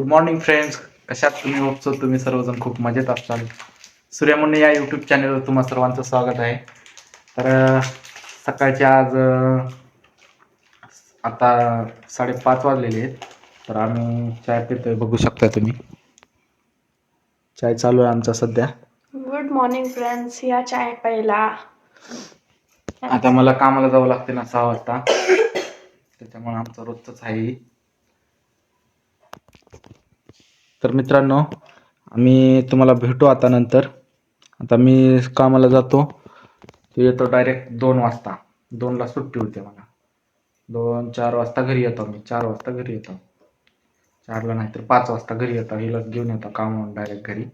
Good morning friends कशात तुम्ही? होपसो तुम्ही सर्वजण खूप मजेत असाल. सूर्यमुनी या यूट्यूब चॅनलवर तुम्हा सर्वांचं स्वागत आहे. तर सकाळचे आज आता साडेपाच वाजलेले आहेत. तर आम्ही चाय पितोय बघू शकता तुम्ही. चाय चालू आहे आमचा सध्या. गुड मॉर्निंग फ्रेंड्स या चाय पहिला आता मला कामाला जावं लागते ना सहा वाजता. त्याच्यामुळे आमचं रोजच आहे हे. तर मित्रांनो आम्ही तुम्हाला भेटू आता नंतर. आता मी कामाला जातो. ते येतो डायरेक्ट दोन वाजता. दोनला सुट्टी होते मला. दोन चार वाजता घरी येतो मी चार वाजता घरी येतो. चारला नाही तर पाच वाजता घरी येतो. हिला घेऊन येतो कामावरून डायरेक्ट घरी.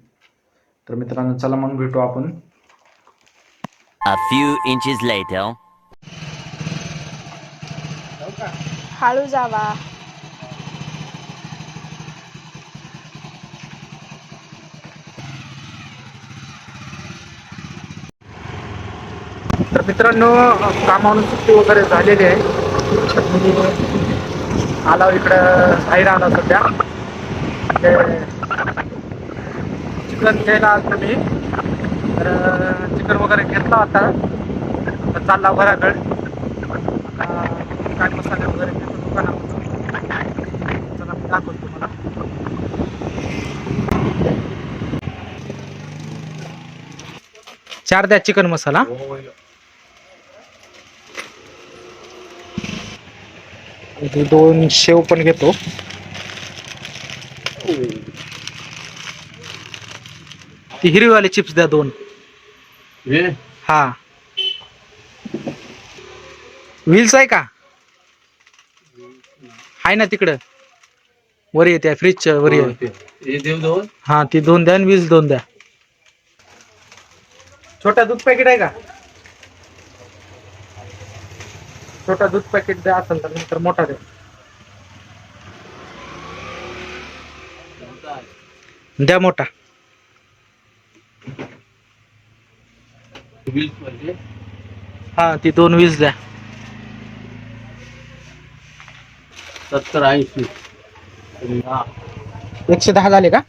तर मित्रांनो चला मग भेटू आपण. A few inches later. हळू जावा. मित्रांनो कामावरून सुट्टी वगैरे झालेली आहे. मी आलो इकडं बाहेर आला सध्या. ते चिकन घ्यायला आलो मी. तर चिकन वगैरे घेतला होता. तर चालला घराकडे. काय मसाले वगैरे घेतो दुकानामधून चला मी दाखवतो तुम्हाला. चार द्या चिकन मसाला. हो, हो, हो. दोन शेव पण घेतो. ती हिरवीवाले चिप्स द्या दोन. हा? व्हील्स आहे का? आहे ना तिकडं. वर येते फ्रीजच्या वर येते हा ती. दोन? द्या आणि व्हील्स दोन द्या. छोटा दूध पॅकेट आहे का? छोटा दूध पॅकेट द्या असेल तर नंतर मोठा द्या. द्या मोठा. हा ती दोन वीस द्या. सत्तर ऐंशी. एकशे दहा झाले का?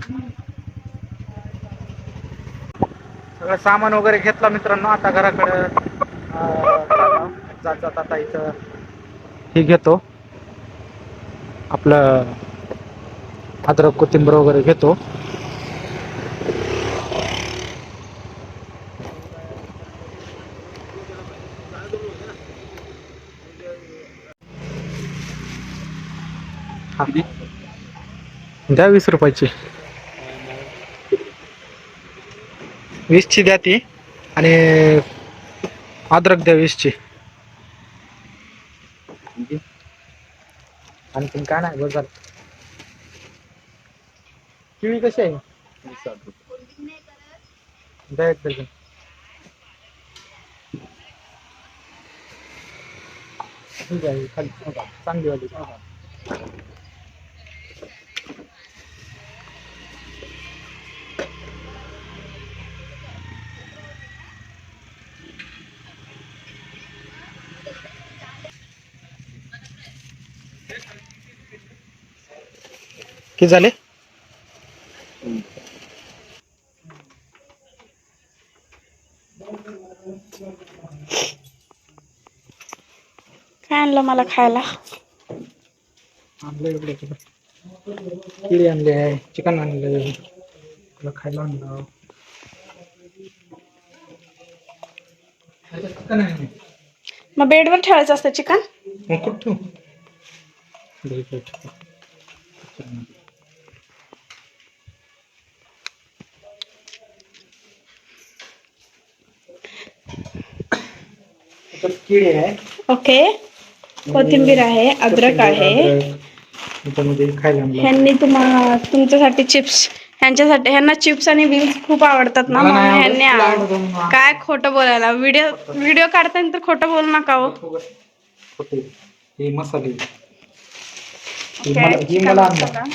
सगळं सामान वगैरे घेतला मित्रांनो आता घराकडे जात जात आता इथं. हे घेतो. आपलं अद्रक कोथिंबर वगैरे घेतो. द्या वीस रुपयाची. वीसची द्या ती आणि अद्रक द्या वीसची. आणखीन काय नाही बघ किळी कशी आहे द्या एक डझन ठीक आहे खाली चांगली वाली किती झाले काय आणलं मला खायला आणलं इकडे इकडे. केळी आणले आहे चिकन आणले तुला खायला आणलं चिकन आहे ना? मग बेडवर ठेवायचं असतं चिकन मग कुठं ठेवू? आहे. ओके. कोथिंबीर आहे अद्रक आहे. त्याच्यामध्ये खायला ह्यांनी तुम्हाला तुमच्यासाठी चिप्स ह्यांच्यासाठी ह्यांना चिप्स आणि व्हील्स खूप आवडतात ना मला म्हणून नाही ह्यांनी. काय खोटं बोलायला? व्हिडिओ व्हिडिओ काढताना तर खोटं बोलू नका हो. हे मसाले. हे मला- हे चिकन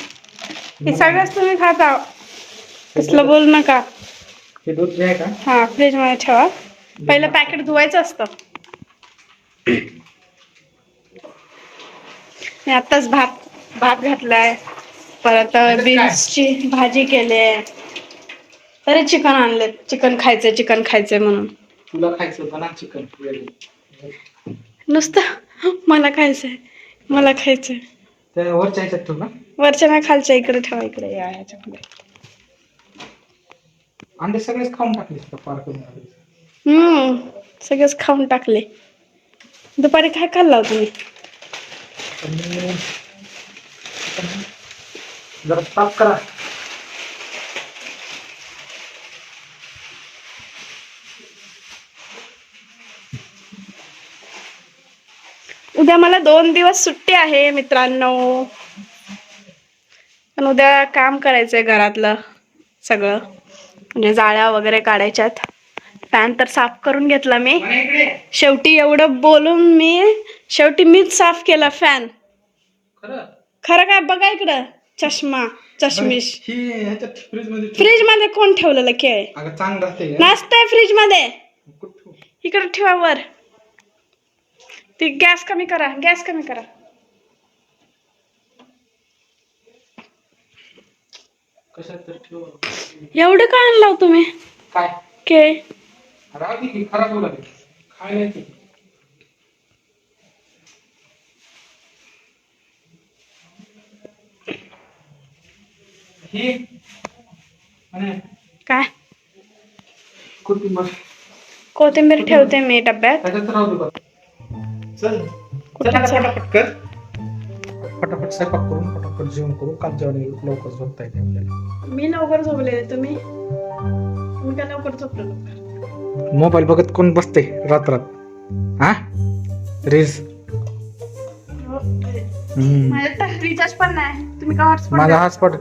हे सगळंच तुम्ही खाता. कसलं बोलू नका. हे दूध जे आहे का? हा फ्रीजमध्ये ठेवा पहिलं पॅकेट धुवायचं असतं. मी आत्ताच भात भात घातलाय. परत बीन्सची भाजी केली तरी चिकन आणले चिकन खायचंय चिकन खायचंय म्हणून. तुला खायचं चिकन नुसतं मला खायचंय. मला खायचंय. त्या वरच्या ह्याच्यात ठेव ना. वरच्या ना खालच्या इकडे ठेवा इकडे या अंडे सगळेच खाऊन टाकलेस का पार करून टाकलेस? हम्म सगळेच खाऊन टाकले. दुपारी काय खाल्ला होता तुम्ही? जरा करा. उद्या मला दोन दिवस सुट्टी आहे मित्रांनो. पण उद्या काम करायचंय घरातलं सगळं. म्हणजे जाळ्या वगैरे काढायच्यात. फॅन तर साफ करून घेतला मी. शेवटी एवढं बोलून मी शेवटी मीच साफ केला फॅन खरं? खरं काय? बघा इकडं. चष्मा चष्मिश. ही फ्रीजमध्ये कोण ठेवलेलं केळ? नसतंय फ्रीजमध्ये? इकडे ठेवा वर. ती गॅस कमी करा गॅस कमी करा. एवढं का आणला तुम्ही? काय? केळ दे की खराब होऊ लागेल ही आणि काय? कोथिंबीर. कोथिंबीर ठेवते मी डब्यात. त्याच्यात राहू दे बघ चल. कुठे चल आता चल? फटाफट कर. फटाफट स्वयंपाक करून फटाफट जेवण करू काल जेवण लवकर झोपता येते आपल्याला. मी लवकर झोपले तुम्ही? तुम्ही काय लवकर झोपलो लवकर मोबाईल बघत कोण बसते रात्रात? हा रील्स माझ्या तर रिचार्ज पण नाही. तुम्ही का हॉटस्पॉट माझा हॉटस्पॉट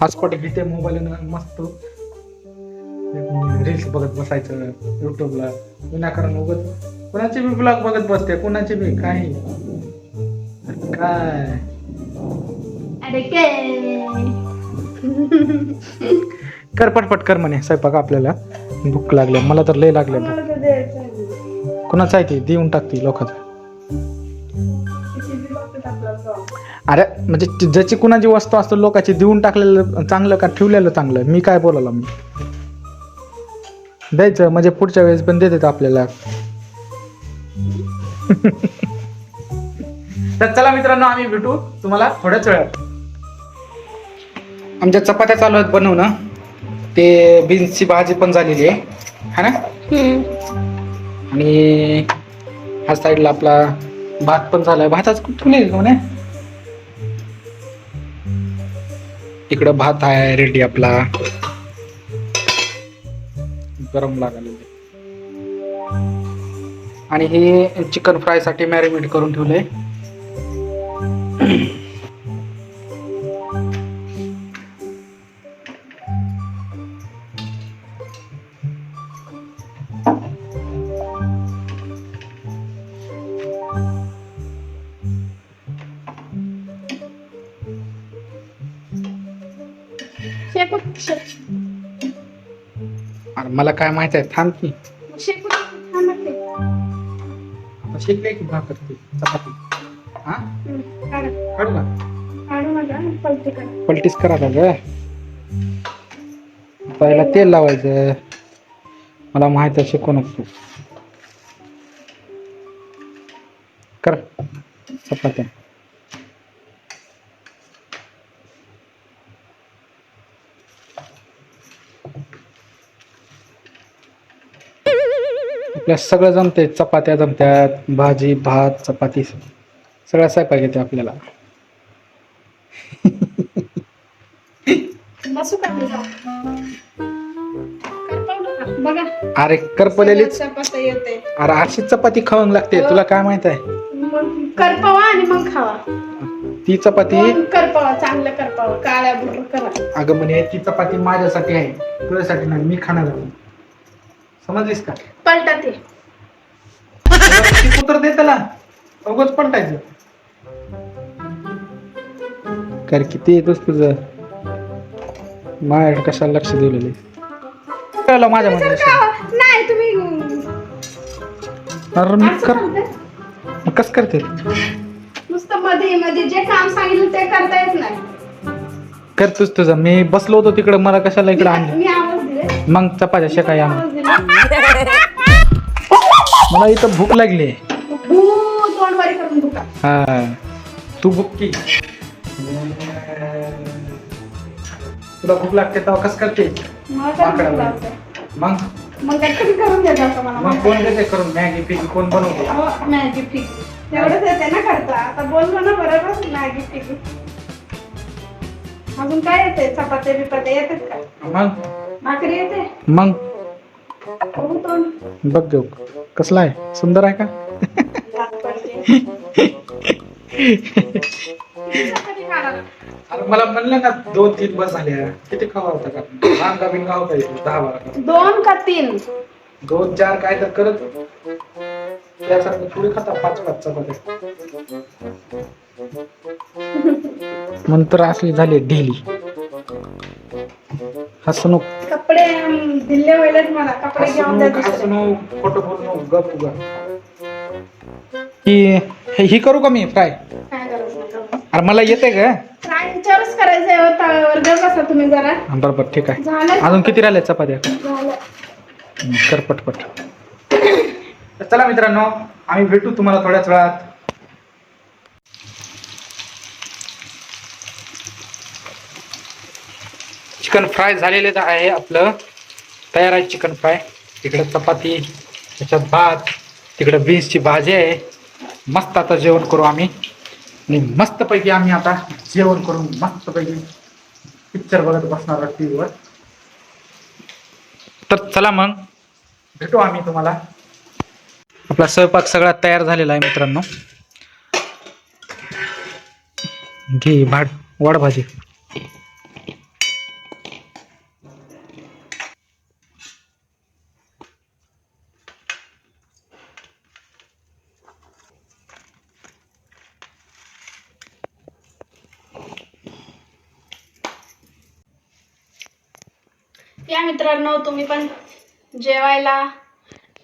हॉटस्पॉट घेते मोबाईल मस्त. रील्स बघत बसायचं युट्यूबला विनाकारण उगत. कोणाचे बी ब्लॉग बघत बसते कोणाचे बी काही. काय? अरे काय? कर पटपट कर म्हणे स्वयंपाक आपल्याला. भूक लागल्या मला तर लय लागल्या भूक. कोणाचं आहे ते? देऊन टाकते लोकांचं. अरे म्हणजे ज्याची कुणाची वस्तू असतो लोकांची देऊन टाकलेलं चांगलं का ठेवलेलं चांगलं? मी काय बोलायला मी? द्यायचं म्हणजे पुढच्या वेळेस पण देतात आपल्याला. तर चला मित्रांनो आम्ही भेटू तुम्हाला थोड्याच वेळात. आमच्या चपात्या चालू आहेत बनवणं. ते बीन्सची भाजी पण झालेली आहे. है ना? आणि हा साईडला आपला भात पण झालाय. भाताच खूप ठेवले इकडं भात आहे रेडी आपला. गरम लागलेले आणि हे चिकन फ्रायसाठी मॅरिनेट करून ठेवलंय. शेकू अरे मला काय माहीत आहे? थांब की. शेकू थांब ना ते. आता शिकले की भाकर ती, चपाती. हा? हम्म, काढा. काढू का? काढू नका पलटी करा. पलटीस करा का ग. पहिला तेल लावायचं. मला माहीत आहे शिकू नको कर. चपात्या. आपल्या सगळं जमते चपात्या जमत्यात भाजी भात चपाती सगळं स्वयंपाक येते आपल्याला. अरे करपलेलीच येते अरे अशीच चपाती खावं लागते. तुला काय माहीत आहे? करपावा आणि मग खावा. ती चपाती दोन करपावा चांगलं करपावा. काळ्या बुट करा. अगं म्हणे ती चपाती माझ्यासाठी आहे. तुझ्यासाठी नाही मी खाणार आहे. समजलीस का? पलटा ते कुत्र दे त्याला. अगोच पलटायचं. कर किती येतोस तुझं. माझ्या कशाला लक्ष दिलेलं कळलं माझ्या मध्ये नाही तुम्ही अरे मी असं कर कसं करते? नुसतं मध्ये मध्ये जे काम सांगितलं ते करता येत नाही. करतोच तुझं. मी बसलो होतो तिकडे. मला कशाला इकडे आणलं? मी दिले मग चपात्या शेकाय मला इथं भूक लागली. हा. तू भूक की. तुला भूक लागते तेव्हा कसं करते. मग? मग करून मग कोण देते करून? मॅगी पिगी कोण बनवतो? अहो, मॅगी फिकी एवढंच येते ना करता आता बोललो ना बरोबर मॅगी फिकी अजून काय येते? चपात्या बिपात्या येतात का? मग? भाकरी येते. मग? बघू तोंड. बघ घेऊ. कसला आहे? सुंदर आहे का? दात पडते. चपाती खाणार. अरे मला म्हणलं ना दोन तीन बस झाल्या किती खावा होता का? रांगा बिंगा होता इथे दहा बारा. दोन का तीन? दोन चार काय तर करत त्यासारखं थोडी खाता पाच पाच चपात्या. नंतर असली झाली ढिली हसू नको कपडे अं, दिले वेळेत मला कपडे घेऊन द्या नको हसू दुसरे. नको खोटं बोलू नको गप. उगा ही हे- ही करू का मी फ्राय? काय गरज नाही करू. अरे मला येते का फ्रायच्यावरच करायचंय हो, तव्यावर गप बसा तुम्ही जरा. बरं बरं ठीक आहे. झालं? अजून किती राहिल्या चपात्या. झालं. कर पटपट तर चला मित्रांनो आम्ही भेटू तुम्हाला थोड्याच वेळात. चिकन फ्राय झालेलेच आहे आपलं. तयार आहे चिकन फ्राय. तिकडं चपाती त्याच्यात भात तिकडं बीन्सची भाजी आहे. मस्त आता जेवण करू आम्ही. आणि मस्तपैकी आम्ही आता जेवण करून मस्तपैकी पिक्चर बघत बसणार टी व्हीवर तर चला मग भेटू आम्ही तुम्हाला. आपला स्वयंपाक सगळा तयार झालेला आहे मित्रांनो. घे भाड वाढ भाजी या मित्रांनो तुम्ही पण जेवायला.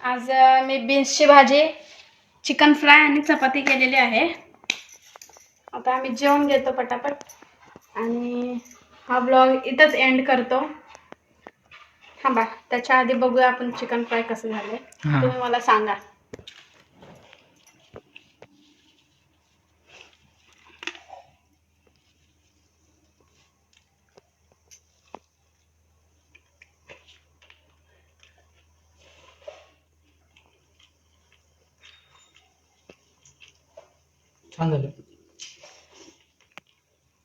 आज मी बीन्सची भाजी चिकन फ्राय आणि चपाती केलेली आहे. आता आम्ही जेवण घेतो पटापट. आणि हा ब्लॉग इथंच एंड करतो. थांबा त्याच्या आधी बघूया आपण चिकन फ्राय कसं झालंय. हा. तुम्ही मला सांगा. छान झालं.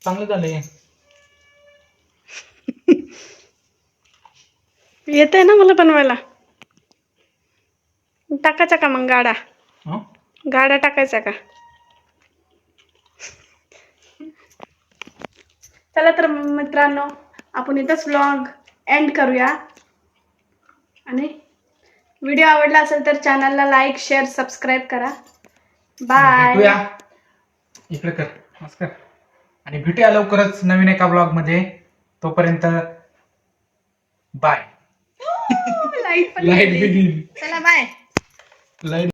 चांगलं झालंय येते ना मला बनवायला? टाकायचा का मग गाडा? हं? गाड्या टाकायचा का? चला तर मित्रांनो आपण इथंच व्लॉग एंड करूया. आणि व्हिडिओ आवडला असेल तर चॅनलला लाईक शेअर सबस्क्राईब करा. बाय भेटूया. इकडे कर. नमस्कार. आणि भेटूया लवकरच नवीन एका ब्लॉगमध्ये तोपर्यंत बाय लाइट पण लाइट गेली. गेली. चला बाय लाइट